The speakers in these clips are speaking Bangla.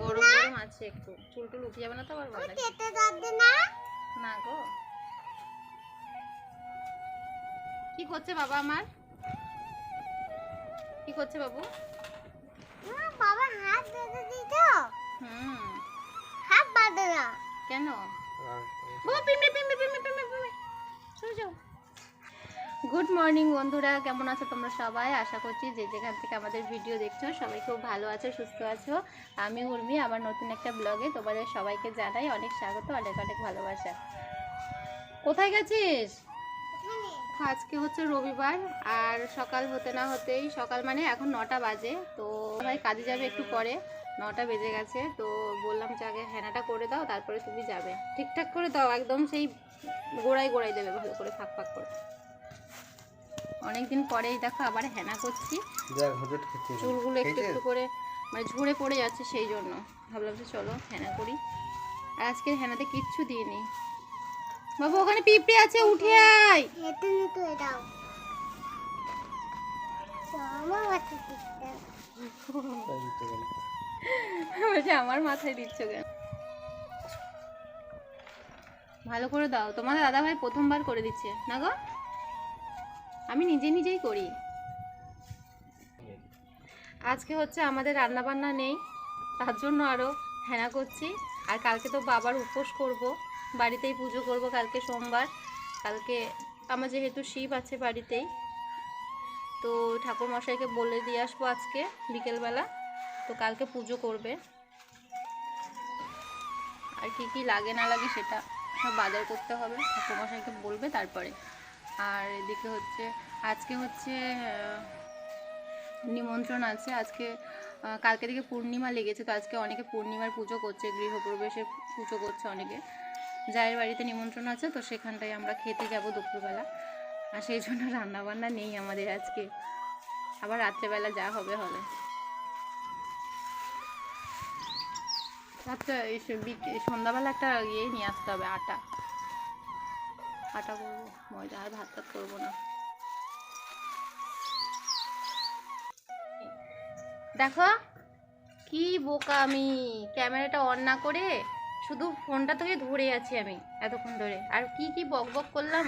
গরম গরম আছে একটু। চুল টুল উঠে যাবে না তো আবার ভালো লাগে না? গো। কি করছে বাবা আমার? কি করছে বাবু? বাবা হাত বেঁধে দিত। হুম। হাত বাঁধে না। কেন? বাবা পিমড়ে পিমড়ে পিমড়ে পিমড়ে পিমড়ে। যাও। গুড মর্নিং বন্ধুরা। কেমন আছো তোমরা সবাই? আশা করছি যে যেখান থেকে আমাদের ভিডিও দেখছ, সবাই খুব ভালো আছো, সুস্থ আছো। আমি উর্মি, আমার নতুন একটা ব্লগে তোমাদের সবাইকে জানাই অনেক স্বাগত, অনেক অনেক ভালোবাসা। কোথায় গেছিস? আজকে হচ্ছে রবিবার, আর সকাল হতে না হতেই, সকাল মানে এখন নটা বাজে, তো ভাই কাজে যাবে একটু পরে, নটা বেজে গেছে, তো বললাম যে আগে হেনাটা করে দাও, তারপরে তুমি যাবে। ঠিকঠাক করে দাও, একদম সেই গোড়ায় গোড়ায় দেবে, ভালো করে ফাঁক ফাঁক করে। অনেকদিন পরেই দেখো আবার হেনা করছি। চুলগুলো একটু একটু করে মানে ঝরে পড়ে যাচ্ছে সেই জন্য। ভাবলাম যে চলো হেনা করি। আর আজকে হেনাতে কিচ্ছু দিইনি। বাবু ওখানে পিঁপড়ে আছে উঠে আয়। আমার বলছে আমার মাথায় দিচ্ছ কেন? ভালো করে দাও। তোমাদের দাদা ভাই প্রথমবার করে দিচ্ছে। না গো? আমি নিজে নিজেই করি। আজকে হচ্ছে আমাদের রান্না বান্না নেই, তার জন্য আরও হেনা করছি। আর কালকে তো বাবার উপোস করব, বাড়িতেই পুজো করব কালকে সোমবার। কালকে আমার যেহেতু শিব আছে বাড়িতেই, তো ঠাকুর মশাইকে বলে দিয়ে আসব আজকে বিকেলবেলা। তো কালকে পুজো করবে। আর কি কি লাগে না লাগে সেটা সব বাজার করতে হবে। ঠাকুরমশাইকে বলবে তারপরে। আর এদিকে হচ্ছে, আজকে হচ্ছে নিমন্ত্রণ আছে। আজকে কালকে থেকে পূর্ণিমা লেগেছে, তো আজকে অনেকে পূর্ণিমার পুজো করছে, গৃহপ্রবেশের পুজো করছে অনেকে। যায়ের বাড়িতে নিমন্ত্রণ আছে, তো সেখানটায় আমরা খেতে যাব দুপুরবেলা। আর সেই জন্য রান্নাবান্না নেই আমাদের আজকে। আবার রাত্রেবেলা যা হবে হবে। আচ্ছা সন্ধ্যাবেলা একটা ইয়ে নিয়ে আসতে হবে, আটা। আটা করব ময়দা আর ভাত টাত করব না। দেখো কি বোকা আমি। ক্যামেরাটা অন না করে শুধু ফোনটা থেকে ধরে আছি আমি এতক্ষণ ধরে। আর কি কি বক বক করলাম?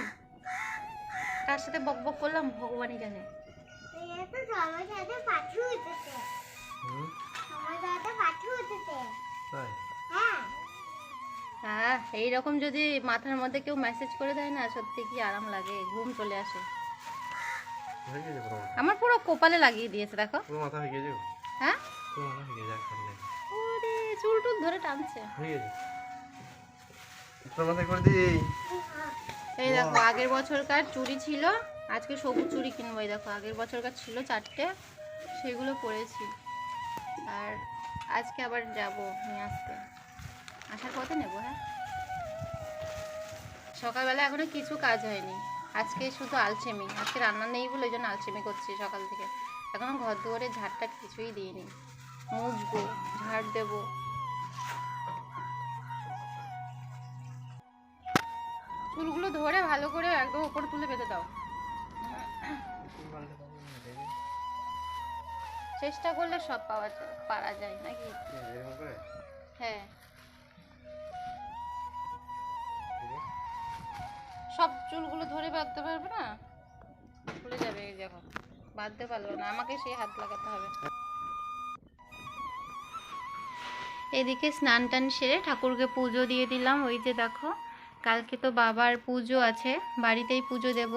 কার সাথে বক বক করলাম? ভগবানই জানে। এটা তো আমার পাঠু হ্যাঁ এইরকম যদি মাথার মধ্যে কেউ মেসেজ করে দেয় না সত্যি কি আরাম লাগে? ঘুম চলে আসে। আমার পুরো কপালে লাগিয়ে দিয়েছে দেখো। পুরো মাথা হয়ে গেছে হ্যাঁ? পুরো মাথা হয়ে গেছে ওরে চুল টুল ধরে টানছে। হয়ে গেছে। পুরো মাথায় করে দিই। এই দেখো আগের বছরকার চুড়ি ছিল। আজকে সবুজ চুড়ি কিনবো এই দেখো আগের বছরকার ছিল চারটে। সেগুলো পরেছি। আর আজকে আবার যাব নিয়ে আসতে। আসার পথে নেব হ্যাঁ? সকালবেলা এখনও কিছু কাজ হয়নি। আজকে শুধু আলসেমি। আজকে রান্না নেই বলে ওই জন্য আলসেমি করছি সকাল থেকে। এখনও ঘর দুয়ারে ঝাড়টা কিছুই দিইনি। মুছবো ঝাড় দেবো। ফুলগুলো ধরে ভালো করে একদম উপরে তুলে বেঁধে দাও। চেষ্টা করলে সব পাওয়া যায় পারা যায় নাকি? হ্যাঁ। সব চুলগুলো ধরে বাঁধতে পারবে না? খুলে যাবে এই দেখো। বাঁধতে পারল না, আমাকে সেই হাত লাগাতে হবে। এদিকে স্নান টান সেরে ঠাকুরকে পুজো দিয়ে দিলাম। ওই যে দেখো, কালকে তো বাবার পুজো আছে, বাড়িতেই পুজো দেব।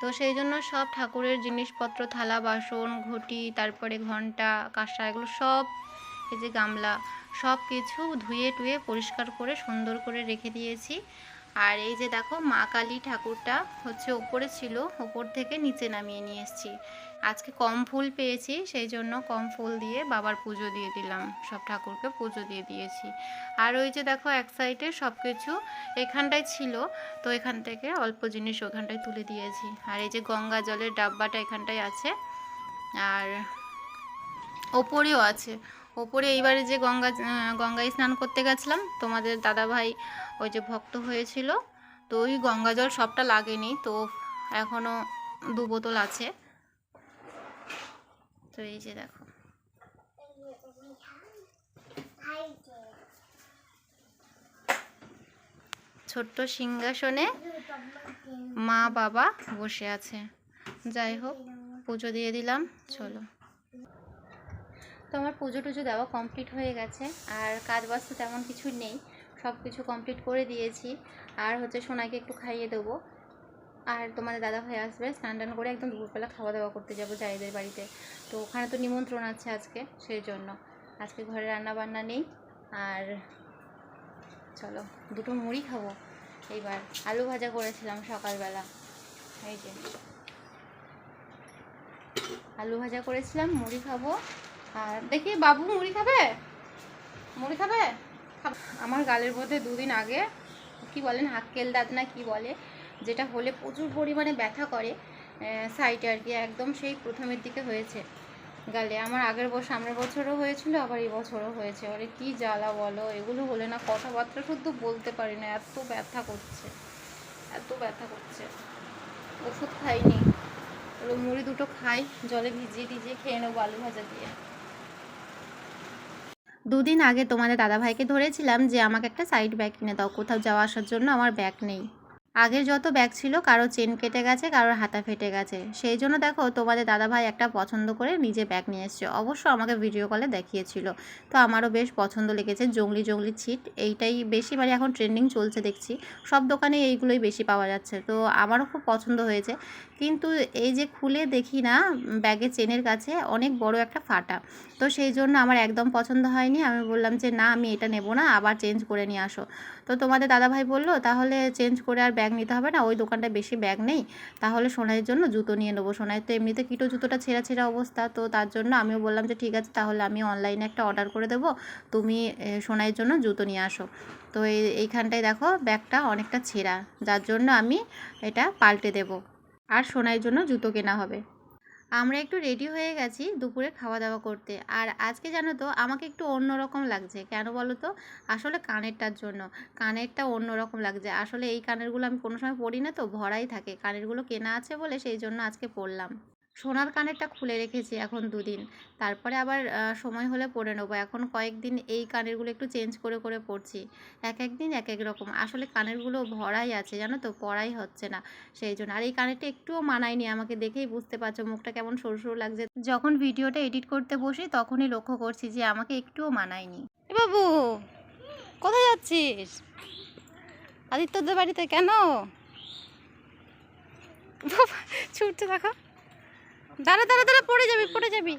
তো সেই জন্য সব ঠাকুরের জিনিসপত্র, থালা, বাসন, ঘটি, তারপরে ঘণ্টা, কাঁসা, এগুলো সব, এই যে গামলা, সব কিছু ধুয়ে টুয়ে পরিষ্কার করে সুন্দর করে রেখে দিয়েছি। আর এই যে দেখো মা কালী ঠাকুরটা হচ্ছে ওপরে ছিল ওপর থেকে নিচে নামিয়ে নিয়ে এসেছি। আজকে কম ফুল পেয়েছি, সেই জন্য কম ফুল দিয়ে বাবার পুজো দিয়ে দিলাম, সব ঠাকুরকে পুজো দিয়ে দিয়েছি। আর ওই যে দেখো এক সাইডে সব কিছু এখানটায় ছিল, তো এখান থেকে অল্প জিনিস ওখানটায় তুলে দিয়েছি। আর এই যে গঙ্গা জলের ডাব্বাটা এখানটায় আছে, আর ওপরেও আছে। ওপরে এইবারে যে গঙ্গা গঙ্গায় স্নান করতে গেছিলাম, তোমাদের দাদাভাই ওই যে ভক্ত হয়েছিল, তো ওই গঙ্গা জল সবটা লাগেনি, তো এখনও দু বোতল আছে। তো এই যে দেখো। ছোট্ট সিংহাসনে মা বাবা বসে আছে। যাই হোক, পুজো দিয়ে দিলাম, চলো। তো আমার পুজো টুজো দেওয়া কমপ্লিট হয়ে গেছে, আর কাজ বাজ তো তেমন কিছু নেই, সব কিছু কমপ্লিট করে দিয়েছি। আর হচ্ছে সোনাকে একটু খাইয়ে দেবো। আর তোমাদের দাদা ভাই আসবে, স্নান টান করে একদম দুপুরবেলা খাওয়া দাওয়া করতে যাব জায়দের বাড়িতে। তো ওখানে তো নিমন্ত্রণ আছে আজকে, সেই জন্য। আজকে ঘরে রান্না বান্না নেই, আর চলো, দুটো মুড়ি খাব। এইবার আলু ভাজা করেছিলাম সকালবেলা, এই যে। আলু ভাজা করেছিলাম, মুড়ি খাব আর দেখি বাবু মুড়ি খাবে? মুড়ি খাবে? আমার গালের মধ্যে দুদিন আগে, কি বলেন হাক্কেল দাঁত না কি বলে, যেটা হলে প্রচুর পরিমাণে ব্যথা করে সাইডে আর কি, একদম সেই প্রথমের দিকে হয়েছে গালে। আমার আগের বছর সামনের বছরও হয়েছিল, আবার এই বছরও হয়েছে। ওরে কি জ্বালা বলো, এগুলো হলে না কথাবার্তা শুদ্ধ বলতে পারি না, এত ব্যথা করছে, এত ব্যথা করছে। ওষুধ খাইনি। মুড়ি দুটো খাই, জলে ভিজিয়ে টিজিয়ে খেয়ে নেব আলু ভাজা দিয়ে। দুদিন আগে তোমাদের দাদাভাইকে ধরেছিলাম যে আমাকে একটা সাইড ব্যাগ কিনে দাও, কোথাও যাওয়া আসার জন্য আমার ব্যাগ নেই। আগের যত ব্যাগ ছিল কারও চেন কেটে গেছে, কারোর হাতা ফেটে গেছে। সেই জন্য দেখো, তোমাদের দাদাভাই একটা পছন্দ করে নিজে ব্যাগ নিয়ে এসছে। অবশ্য আমাকে ভিডিও কলে দেখিয়েছিল। তো আমারও বেশ পছন্দ লেগেছে, জঙ্গলি জঙ্গলি ছিট। এইটাই বেশি মানে এখন ট্রেন্ডিং চলছে দেখছি। সব দোকানে এইগুলোই বেশি পাওয়া যাচ্ছে। তো আমারও খুব পছন্দ হয়েছে। কিন্তু এই যে খুলে দেখি না ব্যাগের চেনের কাছে অনেক বড় একটা ফাটা। তো সেই জন্য আমার একদম পছন্দ হয়নি। আমি বললাম যে, না, আমি এটা নেব না, আবার চেঞ্জ করে নিয়ে আসো। তো তোমাদের দাদাভাই বলল, তাহলে চেঞ্জ করে আর ব্যাগ নিতে হবে না, ওই দোকানটায় বেশি ব্যাগ নেই। তাহলে সোনাইয়ের জন্য জুতো নিয়ে নেব। সোনাইয়ের তো এমনিতে কিটো জুতোটা ছেঁড়া ছেঁড়া অবস্থা, তো তার জন্য আমিও বললাম যে, ঠিক আছে, তাহলে আমি অনলাইনে একটা অর্ডার করে দেবো। তুমি সোনাইয়ের জন্য জুতো নিয়ে আসো। তো এই, এইখানটায় দেখো ব্যাগটা অনেকটা ছেঁড়া। যার জন্য আমি এটা পাল্টে দেবো। আর সোনাইয়ের জন্য জুতো কেনা হবে। আমরা একটু রেডি হয়ে গেছি দুপুরে খাওয়া দাওয়া করতে। আর আজকে জানো তো, আমাকে একটু অন্যরকম লাগছে। কেন বলো তো? আসলে কানেরটার জন্য। কানেরটা অন্যরকম লাগছে। আসলে এই কানেরগুলো আমি কোনো সময় পড়ি না তো, ভরাই থাকে। কানেরগুলো কেনা আছে বলে সেই জন্য আজকে পরলাম। সোনার কানেরটা খুলে রেখেছি এখন দুদিন। তারপরে আবার সময় হলে পরে নেব। এখন কয়েকদিন এই কানেরগুলো একটু চেঞ্জ করে করে পরছি। এক এক দিন এক এক রকম। আসলে কানেরগুলো ভরাই আছে, জানো তো? পরাই হচ্ছে না। সেই জন্য। আর এই কানেরটা একটুও মানায়নি আমাকে দেখেই বুঝতে পারছ মুখটা কেমন সরু সরু লাগছে। যখন ভিডিওটা এডিট করতে বসি, তখনই লক্ষ্য করছি যে আমাকে একটুও মানায়নি। এ বাবু, কোথায় যাচ্ছিস? আদিত্যদের বাড়িতে কেন? ছুটতে দেখো। দাঁড়া দাঁড়া দাঁড়া পড়ে যাবি পড়ে যাবি।